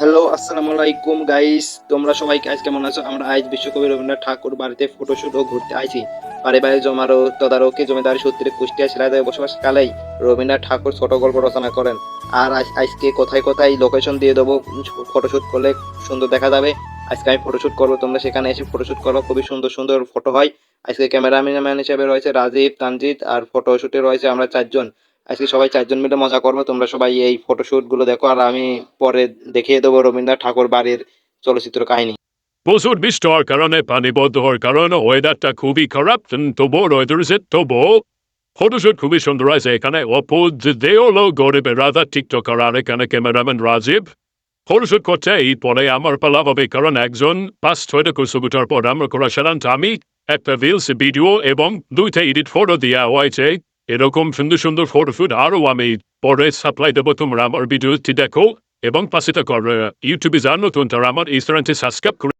Hello আসসালামু আলাইকুম guys তোমরা সবাই আজ কেমন আছো? আমরা আজ বিশ্বকবি রবীন্দ্রনাথ ঠাকুর বাড়িতে ফটোশুট ও ঘুরতে আইছি। পারিবারিক জমার তদারকি জমিদারি সূত্রে কুষ্টিয়া শিলাদয়ে বসবাস কালেই রবীন্দ্রনাথ ঠাকুর ছোট গল্প রচনা করেন। আর আজ আজকে কোথায় কোথায় লোকেশন দিয়ে দেবো ফটোশুট করলে সুন্দর দেখা যাবে। আজকে আমি ফটোশুট করব, তোমরা সেখানে এসে ফটোশুট করো, খুবই সুন্দর সুন্দর ফটো হয়। আজকে ক্যামেরাম্যান হিসেবে রয়েছে রাজীব, তানজিৎ, আর ফটোশুটে রয়েছে আমরা চারজন। আজকে সবাই চারজন মিলে মজা করব, তোমরা সবাই এই ফটোশুটগুলো দেখো। আর আমি পরে দেখিয়ে দেবো রবীন্দ্রনাথ ঠাকুর বাড়ির চলচ্চিত্র কাহিনী। প্রচুর বৃষ্টি হওয়ার কারণে পানিবদ্ধ হওয়ার কারণে ওয়েদারটা খুবই খারাপ তবু রয়েছে তবু ফটোশুট খুবই সুন্দর আছে এখানে। অপর যে হলো গরিবের রাধা টিকটকার আর এখানে ক্যামেরাম্যান রাজীব। ফটোশুট করছে এই পরে আমার পালা হবে, কারণ একজন পাঁচ ছয়টা কুসুবুটার পর আমরা করা সাধারণত আমি, একটা রিলস ভিডিও এবং দুইটা এডিট ফটো দেওয়া হয়েছে। এরকম সুন্দর সুন্দর ফটোশুট আরও আমি পরে সাপ্লাই দেবো তোমরা আমার ভিডিওটি দেখো এবং পাশে থাকো। ইউটিউবে জানো নতুন তারা আমার এই সাবস্ক্রাইব করে